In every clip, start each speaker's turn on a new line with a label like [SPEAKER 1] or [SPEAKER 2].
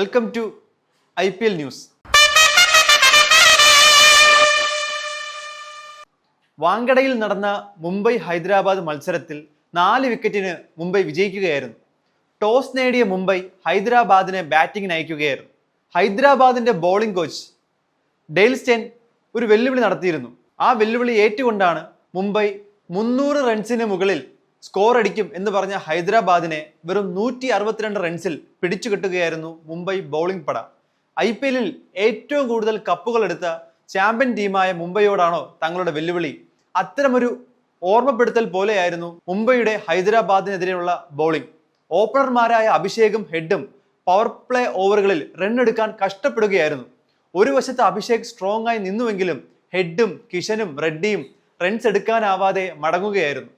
[SPEAKER 1] Welcome to I P L news വാങ്കടയിൽ നടന്ന മുംബൈ ഹൈദരാബാദ് മത്സരത്തിൽ നാല് വിക്കറ്റിന് മുംബൈ വിജയിക്കുകയായിരുന്നു. ടോസ് നേടിയ മുംബൈ ഹൈദരാബാദിനെ ബാറ്റിംഗിന് അയക്കുകയായിരുന്നു. ഹൈദരാബാദിന്റെ ബോളിംഗ് കോച്ച് ഡെയിൽ സ്റ്റെൻ ഒരു വെല്ലുവിളി നടത്തിയിരുന്നു. ആ വെല്ലുവിളി ഏറ്റുകൊണ്ടാണ് മുംബൈ മുന്നൂറ് റൺസിന് മുകളിൽ സ്കോർ അടിക്കും എന്ന് പറഞ്ഞ ഹൈദരാബാദിനെ വെറും നൂറ്റി അറുപത്തിരണ്ട് റൺസിൽ പിടിച്ചു പിടിച്ചുകെട്ടുകയായിരുന്നു മുംബൈ ബൗളിംഗ് പട. ഐ പി എല്ലിൽ ഏറ്റവും കൂടുതൽ കപ്പുകൾ എടുത്ത ചാമ്പ്യൻ ടീമായ മുംബൈയോടാണോ തങ്ങളുടെ വെല്ലുവിളി? അത്തരമൊരു ഓർമ്മപ്പെടുത്തൽ പോലെയായിരുന്നു മുംബൈയുടെ ഹൈദരാബാദിനെതിരെയുള്ള ബൗളിംഗ് ഓപ്പണർമാരായ അഭിഷേകും ഹെഡും പവർ പ്ലേ ഓവറുകളിൽ റണ്ണെടുക്കാൻ കഷ്ടപ്പെടുകയായിരുന്നു. ഒരു വശത്ത് അഭിഷേക് സ്ട്രോങ് ആയി നിന്നുവെങ്കിലും ഹെഡും കിഷനും റെഡ്ഡിയും റൺസ് എടുക്കാനാവാതെ മടങ്ങുകയായിരുന്നു.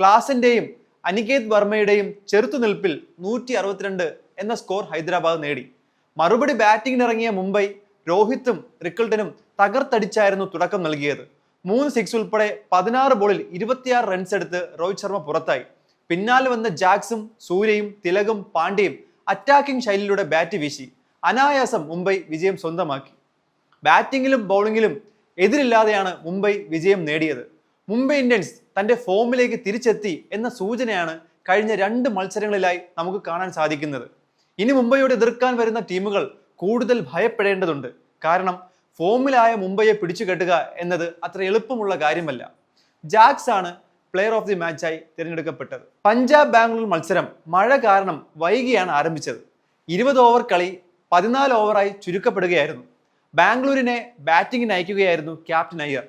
[SPEAKER 1] ക്ലാസിന്റെയും അനികേത് വർമ്മയുടെയും ചെറുത്തുനിൽപ്പിൽ നൂറ്റി അറുപത്തിരണ്ട് എന്ന സ്കോർ ഹൈദരാബാദ് നേടി. മറുപടി ബാറ്റിംഗിനിറങ്ങിയ മുംബൈ രോഹിത്തും റിക്കിൾട്ടനും തകർത്തടിച്ചായിരുന്നു തുടക്കം നൽകിയത്. മൂന്ന് സിക്സ് ഉൾപ്പെടെ പതിനാറ് ബോളിൽ ഇരുപത്തിയാറ് റൺസ് എടുത്ത് രോഹിത് ശർമ്മ പുറത്തായി. പിന്നാലെ വന്ന ജാക്സും സൂര്യയും തിലകും പാണ്ഡ്യയും അറ്റാക്കിംഗ് ശൈലിയിലൂടെ ബാറ്റ് വീശി. അനായാസം മുംബൈ വിജയം സ്വന്തമാക്കി. ബാറ്റിംഗിലും ബൗളിംഗിലും എതിരില്ലാതെയാണ് മുംബൈ വിജയം നേടിയത്. മുംബൈ ഇന്ത്യൻസ് തന്റെ ഫോമിലേക്ക് തിരിച്ചെത്തി എന്ന സൂചനയാണ് കഴിഞ്ഞ രണ്ട് മത്സരങ്ങളിലായി നമുക്ക് കാണാൻ സാധിക്കുന്നത്. ഇനി മുംബൈയോട് എതിർക്കാൻ വരുന്ന ടീമുകൾ കൂടുതൽ ഭയപ്പെടേണ്ടതുണ്ട്. കാരണം ഫോമിലായ മുംബൈയെ പിടിച്ചു കെട്ടുക എന്നത് അത്ര എളുപ്പമുള്ള കാര്യമല്ല. ജാക്സ് ആണ് പ്ലെയർ ഓഫ് ദി മാച്ചായി തിരഞ്ഞെടുക്കപ്പെട്ടത്. പഞ്ചാബ് ബാംഗ്ലൂർ മത്സരം മഴ കാരണം വൈകിയാണ് ആരംഭിച്ചത്. ഇരുപത് ഓവർ കളി പതിനാല് ഓവറായി ചുരുക്കപ്പെടുകയായിരുന്നു. ബാംഗ്ലൂരിനെ ബാറ്റിംഗിന് അയക്കുകയായിരുന്നു ക്യാപ്റ്റൻ അയ്യർ.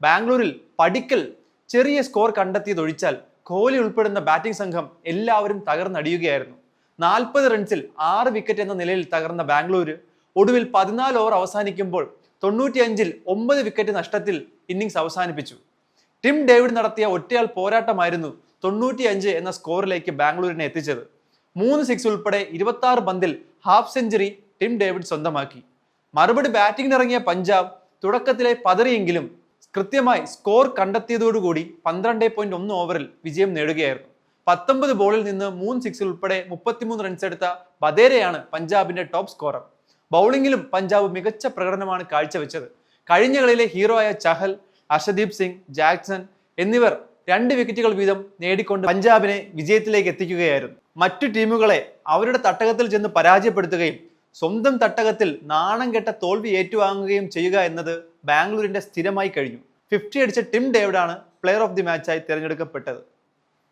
[SPEAKER 1] ബാംഗ്ലൂരിൽ പടിക്കൽ ചെറിയ സ്കോർ കണ്ടെത്തിയതൊഴിച്ചാൽ കോഹ്ലി ഉൾപ്പെടുന്ന ബാറ്റിംഗ് സംഘം എല്ലാവരും തകർന്നടിയുകയായിരുന്നു. നാൽപ്പത് റൺസിൽ ആറ് വിക്കറ്റ് എന്ന നിലയിൽ തകർന്ന ബാംഗ്ലൂര് ഒടുവിൽ പതിനാല് ഓവർ അവസാനിക്കുമ്പോൾ തൊണ്ണൂറ്റിയഞ്ചിൽ ഒമ്പത് വിക്കറ്റ് നഷ്ടത്തിൽ ഇന്നിംഗ്സ് അവസാനിപ്പിച്ചു. ടിം ഡേവിഡ് നടത്തിയ ഒറ്റയാൾ പോരാട്ടമായിരുന്നു തൊണ്ണൂറ്റിയഞ്ച് എന്ന സ്കോറിലേക്ക് ബാംഗ്ലൂരിനെ എത്തിച്ചത്. മൂന്ന് സിക്സ് ഉൾപ്പെടെ ഇരുപത്തി പന്തിൽ ഹാഫ് സെഞ്ചുറി ടിം ഡേവിഡ് സ്വന്തമാക്കി. മറുപടി ബാറ്റിംഗിനിറങ്ങിയ പഞ്ചാബ് തുടക്കത്തിലെ പതറിയെങ്കിലും കൃത്യമായി സ്കോർ കണ്ടെത്തിയതോടുകൂടി പന്ത്രണ്ട് പോയിന്റ് ഒന്ന് ഓവറിൽ വിജയം നേടുകയായിരുന്നു. പത്തൊമ്പത് ബോളിൽ നിന്ന് മൂന്ന് സിക്സ് ഉൾപ്പെടെ മുപ്പത്തിമൂന്ന് റൺസ് എടുത്ത ബദേരയാണ് പഞ്ചാബിന്റെ ടോപ്പ് സ്കോറർ ബൗളിംഗിലും പഞ്ചാബ് മികച്ച പ്രകടനമാണ് കാഴ്ചവെച്ചത്. കഴിഞ്ഞ കളിയിലെ ഹീറോ ആയ ചഹൽ അർഷദീപ് സിംഗ് ജാക്സൺ എന്നിവർ രണ്ട് വിക്കറ്റുകൾ വീതം നേടിക്കൊണ്ട് പഞ്ചാബിനെ വിജയത്തിലേക്ക് എത്തിക്കുകയായിരുന്നു. മറ്റു ടീമുകളെ അവരുടെ തട്ടകത്തിൽ ചെന്ന് പരാജയപ്പെടുത്തുകയും സ്വന്തം തട്ടകത്തിൽ നാണം കെട്ട തോൽവി ഏറ്റുവാങ്ങുകയും ചെയ്യുക എന്നത് ബാംഗ്ലൂരിന്റെ സ്ഥിരമായി കഴിഞ്ഞു. ഫിഫ്റ്റി അടിച്ച ടിം ഡേവിഡാണ് പ്ലെയർ ഓഫ് ദി മാച്ചായി തിരഞ്ഞെടുക്കപ്പെട്ടത്.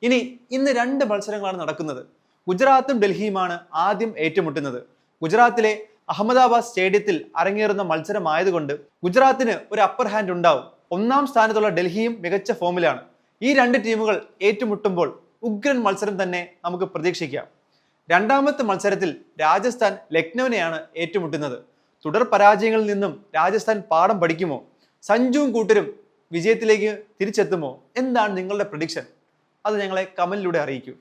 [SPEAKER 1] ഇനി ഇന്ന് രണ്ട് മത്സരങ്ങളാണ് നടക്കുന്നത്. ഗുജറാത്തും ഡൽഹിയുമാണ് ആദ്യം ഏറ്റുമുട്ടുന്നത്. ഗുജറാത്തിലെ അഹമ്മദാബാദ് സ്റ്റേഡിയത്തിൽ അരങ്ങേറുന്ന മത്സരമായതുകൊണ്ട് ഗുജറാത്തിന് ഒരു അപ്പർ ഹാൻഡ് ഉണ്ടാവും. ഒന്നാം സ്ഥാനത്തുള്ള ഡൽഹിയും മികച്ച ഫോമിലാണ് ഈ രണ്ട് ടീമുകൾ ഏറ്റുമുട്ടുമ്പോൾ ഉഗ്രൻ മത്സരം തന്നെ നമുക്ക് പ്രതീക്ഷിക്കാം. രണ്ടാമത്തെ മത്സരത്തിൽ രാജസ്ഥാൻ ലക്നൌവിനെയാണ് ഏറ്റുമുട്ടുന്നത്. തുടർ പരാജയങ്ങളിൽ നിന്നും രാജസ്ഥാൻ പാഠം പഠിക്കുമോ? സഞ്ജുവും കൂട്ടരും വിജയത്തിലേക്ക് തിരിച്ചെത്തുമോ? എന്താണ് നിങ്ങളുടെ പ്രഡിക്ഷൻ അത് ഞങ്ങളെ കമന്റിലൂടെ അറിയിക്കൂ.